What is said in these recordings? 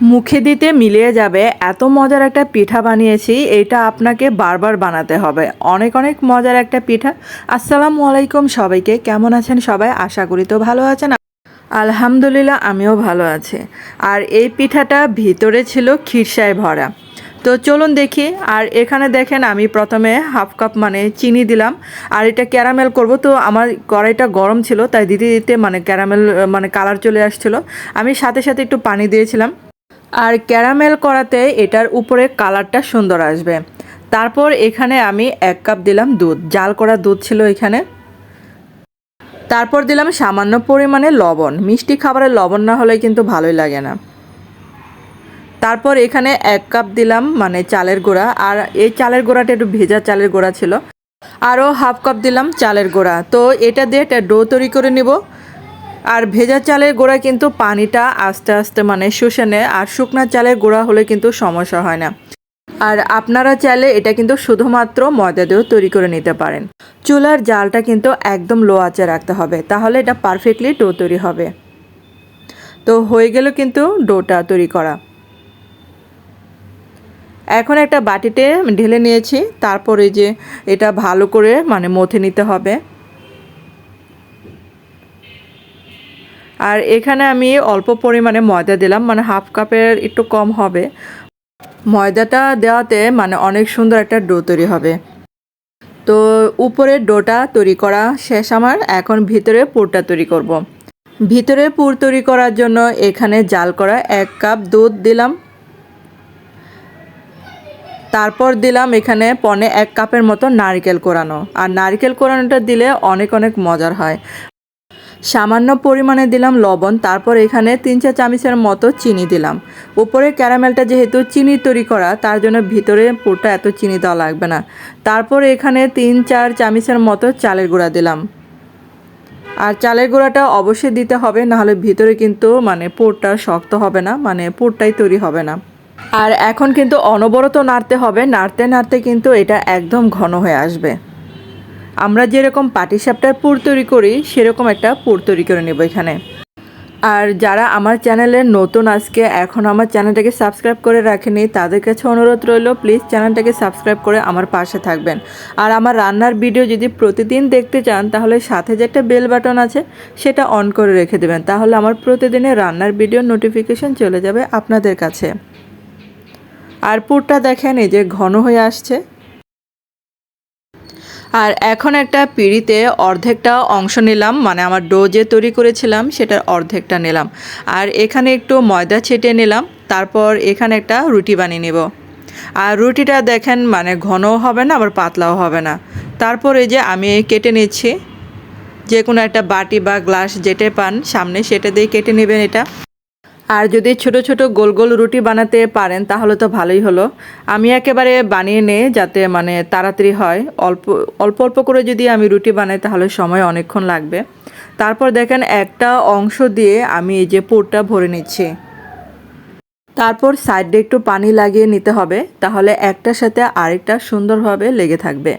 মুখে দিতে মিলিয়ে যাবে। এত মজার একটা পিঠা বানিয়েছি, এটা আপনাকে বারবার বানাতে হবে। অনেক অনেক মজার একটা পিঠা। আসসালামু আলাইকুম সবাইকে, কেমন আছেন সবাই? আশা করি তো ভালো আছেন। আলহামদুলিল্লাহ, আমিও ভালো আছি। আর এই পিঠাটা ভিতরে ছিল খিরসায় ভরা। তো চলুন দেখি, আর এখানে দেখেন আমি প্রথমে হাফ কাপ মানে চিনি দিলাম। আর এটা ক্যারামেল করব, তো আমার কড়াইটা গরম ছিল, তাই দিতে দিতে মানে ক্যারামেল মানে কালার চলে আসছিল। আমি সাথে সাথে একটু পানি দিয়েছিলাম। আর ক্যারামেল করাতে এটার উপরে কালারটা সুন্দর আসবে। তারপর এখানে আমি এক কাপ দিলাম দুধ। জাল করা দুধ ছিল এখানে। তারপর দিলাম সামান্য পরিমাণে লবণ। মিষ্টি খাবারে লবণ না হলে কিন্তু ভালোই লাগে না। তারপর এখানে এক কাপ দিলাম মানে চালের গুঁড়া। আর এই চালের গোড়াটা একটু ভেজা চালের গোড়া ছিল। আরও হাফ কাপ দিলাম চালের গোড়া। তো এটা দিয়ে একটা ডো তৈরি করে নিব। আর ভেজা চালের গুঁড়া কিন্তু পানিটা আস্তে আস্তে মানে শুষে নেয়, আর শুকনা চালের গোড়া হলে কিন্তু সমস্যা হয় না। আর আপনারা চাইলে এটা কিন্তু শুধুমাত্র ময়দা দিয়েও তৈরি করে নিতে পারেন। চুলার জালটা কিন্তু একদম লো আঁচে রাখতে হবে, তাহলে এটা পারফেক্টলি ডো তৈরি হবে। তো হয়ে গেল কিন্তু ডোটা তৈরি করা। এখন একটা বাটিতে ঢেলে নিয়েছি, তারপরে যে এটা ভালো করে মানে মথে নিতে হবে। আর এখানে আমি অল্প পরিমাণে ময়দা দিলাম মানে হাফ কাপের একটু কম হবে। ময়দাটা দেওয়াতে মানে অনেক সুন্দর একটা ডো তৈরি হবে। তো উপরে ডোটা তৈরি করা শেষ আমার, এখন ভিতরে পুরটা তৈরি করব। ভিতরে পুর তৈরি করার জন্য এখানে জাল করা এক কাপ দুধ দিলাম। তারপর দিলাম এখানে পনে এক কাপের মতো নারকেল কোরানো। আর নারকেল কোরানোটা দিলে অনেক অনেক মজার হয়। সামান্য পরিমাণে দিলাম লবণ, তারপর এখানে তিন চার চামচের মতো চিনি দিলাম। উপরে ক্যারামেলটা যেহেতু চিনি তৈরি করা, তার জন্য ভিতরে পুরটা এত চিনি দেওয়া লাগবে না। তারপর এখানে তিন চার চামচের মতো চালের গুঁড়া দিলাম। আর চালের গুঁড়াটা অবশ্যই দিতে হবে, নাহলে ভিতরে কিন্তু মানে পুরটা শক্ত হবে না মানে পুরটাই তৈরি হবে না। আর এখন কিন্তু অনবরত নাড়তে হবে, নাড়তে নাড়তে কিন্তু এটা একদম ঘন হয়ে আসবে। আমরা যেরকম পাটিসাপটার পুর তৈরি করি, সেরকম একটা পুর তৈরি করে নেব এখানে। আর যারা আমার চ্যানেলের নতুন আজকে, এখন আমার চ্যানেলটাকে সাবস্ক্রাইব করে রাখেনি, তাদের কাছে অনুরোধ রইল, প্লিজ চ্যানেলটাকে সাবস্ক্রাইব করে আমার পাশে থাকবেন। আর আমার রান্নার ভিডিও যদি প্রতিদিন দেখতে চান, তাহলে সাথে যে একটা বেল বাটন আছে, সেটা অন করে রেখে দেবেন। তাহলে আমার প্রতিদিনের রান্নার ভিডিও নোটিফিকেশন চলে যাবে আপনাদের কাছে। আর পুরটা দেখেন, এই যে ঘন হয়ে আসছে। আর এখন একটা পিঁড়িতে অর্ধেকটা অংশ নিলাম মানে আমার ডো যে তৈরি করেছিলাম সেটার অর্ধেকটা নিলাম। আর এখানে একটু ময়দা ছেটে নিলাম, তারপর এখানে একটা রুটি বানিয়ে নেব। আর রুটিটা দেখেন মানে ঘনও হবে না, আবার পাতলাও হবে না। তারপর এই যে আমি কেটে নিচ্ছি, যে কোনো একটা বাটি বা গ্লাস যেটা পান সামনে সেটা দিয়ে কেটে নেবেন এটা। আর যদি ছোট ছোট গোল গোল রুটি বানাতে পারেন, তাহলে তো ভালোই হলো। আমি একেবারে বানিয়ে নে যাতে মানে তাড়াতাড়ি হয়। অল্প অল্প অল্প করে যদি আমি রুটি বানাই, তাহলে সময় অনেকক্ষণ লাগবে। তারপর দেখেন একটা অংশ দিয়ে আমি এই যে পুরটা ভরে নিচ্ছি। তারপর সাইডে একটু পানি লাগিয়ে নিতে হবে, তাহলে একটার সাথে আরেকটা সুন্দরভাবে লেগে থাকবে।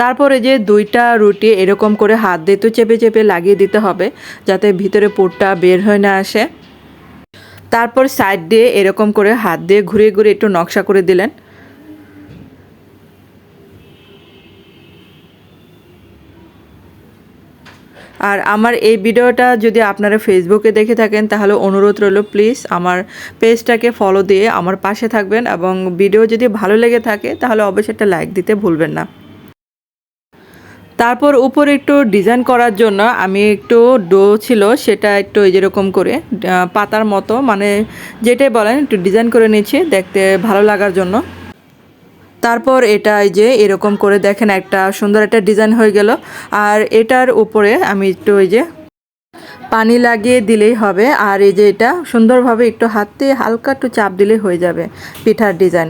তারপরে যে দুইটা রুটি এরকম করে হাত দিয়ে তো চেপে চেপে লাগিয়ে দিতে হবে, যাতে ভিতরে পুরটা বের হয়ে না আসে। তারপর সাইড দিয়ে এরকম করে হাত দিয়ে ঘুরে ঘুরে একটু নকশা করে দিলেন। আর আমার এই ভিডিওটা যদি আপনারা ফেসবুকে দেখে থাকেন, তাহলে অনুরোধ রইল প্লিজ আমার পেজটাকে ফলো দিয়ে আমার পাশে থাকবেন এবং ভিডিও যদি ভালো লেগে থাকে, তাহলে অবশ্যই একটা লাইক দিতে ভুলবেন না। তারপর উপরে একটু ডিজাইন করার জন্য আমি একটু ডো ছিল, সেটা একটু এই যেরকম করে পাতার মতো মানে যেটাই বলেন একটু ডিজাইন করে নিয়েছি দেখতে ভালো লাগার জন্য। তারপর এটা এই যে এরকম করে দেখেন একটা সুন্দর একটা ডিজাইন হয়ে গেল। আর এটার উপরে আমি একটু ওই যে পানি লাগিয়ে দিলেই হবে, আর এই যে এটা সুন্দরভাবে একটু হাতে হালকা একটু চাপ দিলেই হয়ে যাবে পিঠার ডিজাইন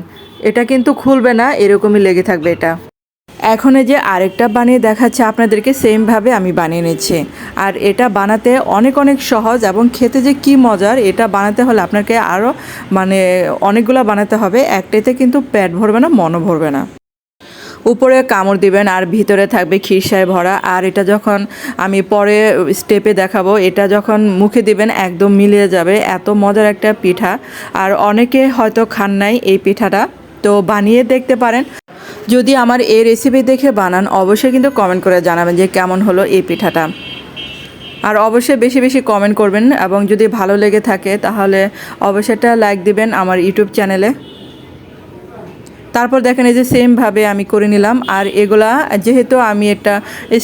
এটা কিন্তু খুলবে না, এরকমই লেগে থাকবে এটা। এখন যে আরেকটা বানিয়ে দেখাচ্ছে আপনাদেরকে সেমভাবে আমি বানিয়ে নিচ্ছি। আর এটা বানাতে অনেক অনেক সহজ এবং খেতে যে কি মজার, এটা বানাতে হলে আপনাকে আরও মানে অনেকগুলো বানাতে হবে। একটাইতে কিন্তু পেট ভরবে না, মনও ভরবে না। উপরে কামড় দিবেন আর ভিতরে থাকবে খিরসায় ভরা। আর এটা যখন আমি পরে স্টেপে দেখাবো, এটা যখন মুখে দিবেন, একদম মিলিয়ে যাবে। এত মজার একটা পিঠা। আর অনেকে হয়তো খান নাই এই পিঠাটা। তো বানিয়ে দেখতে পারেন। যদি আমার এই রেসিপি দেখে বানান, অবশ্যই কিন্তু কমেন্ট করে জানাবেন যে কেমন হলো এই পিঠাটা। আর অবশ্যই বেশি বেশি কমেন্ট করবেন এবং যদি ভালো লেগে থাকে তাহলে অবশ্যই একটা লাইক দিবেন আমার ইউটিউব চ্যানেলে তারপর দেখেন এই যে সেমভাবে আমি করে নিলাম। আর এগুলা যেহেতু আমি একটা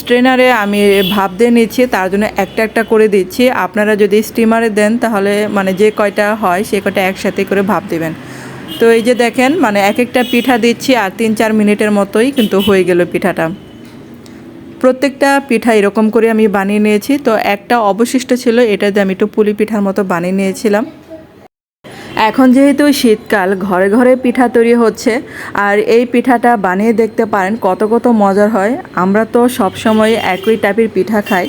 স্ট্রেনারে আমি ভাব দিয়ে নিচ্ছি, তার জন্য একটা একটা করে দিচ্ছি। আপনারা যদি স্টিমারে দেন তাহলে মানে যে কয়টা হয় সে কয়টা একসাথে করে ভাব দিবেন। তো এই যে দেখেন মানে এক একটা পিঠা দিচ্ছি আর তিন চার মিনিটের মতোই কিন্তু হয়ে গেল পিঠাটা। প্রত্যেকটা পিঠা এরকম করে আমি বানিয়ে নিয়েছি। তো একটা অবশিষ্ট ছিল, এটা দিয়ে আমি একটু পুলি পিঠার মতো বানিয়ে নিয়েছিলাম। এখন যেহেতু শীতকাল, ঘরে ঘরে পিঠা তৈরি হচ্ছে, আর এই পিঠাটা বানিয়ে দেখতে পারেন কত কত মজার হয়। আমরা তো সব সময় একই টাইপের পিঠা খাই,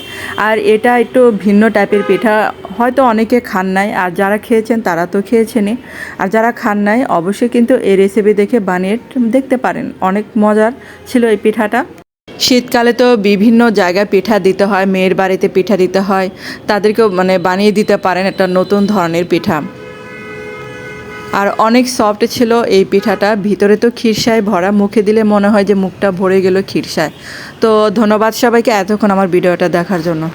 আর এটা একটু ভিন্ন টাইপের পিঠা হয়তো অনেকে খান নাই, আর যারা খেয়েছেন তারা তো খেয়েছেনই। আর যারা খান নাই, অবশ্যই কিন্তু এই রেসিপি দেখে বানিয়ে দেখতে পারেন। অনেক মজার ছিল এই পিঠাটা। শীতকালে তো বিভিন্ন জায়গায় পিঠা দিতে হয়, মেয়ের বাড়িতে পিঠা দিতে হয়। তাদেরকেও মানে বানিয়ে দিতে পারেন একটা নতুন ধরনের পিঠা। আর অনেক সফট ছিল এই পিঠাটা। ভিতরে তো খিরসায় ভরা, মুখে দিলে মনে হয় যে মুখটা ভরে গেল খিরসায় তো ধন্যবাদ সবাইকে এতক্ষণ আমার ভিডিওটা দেখার জন্য।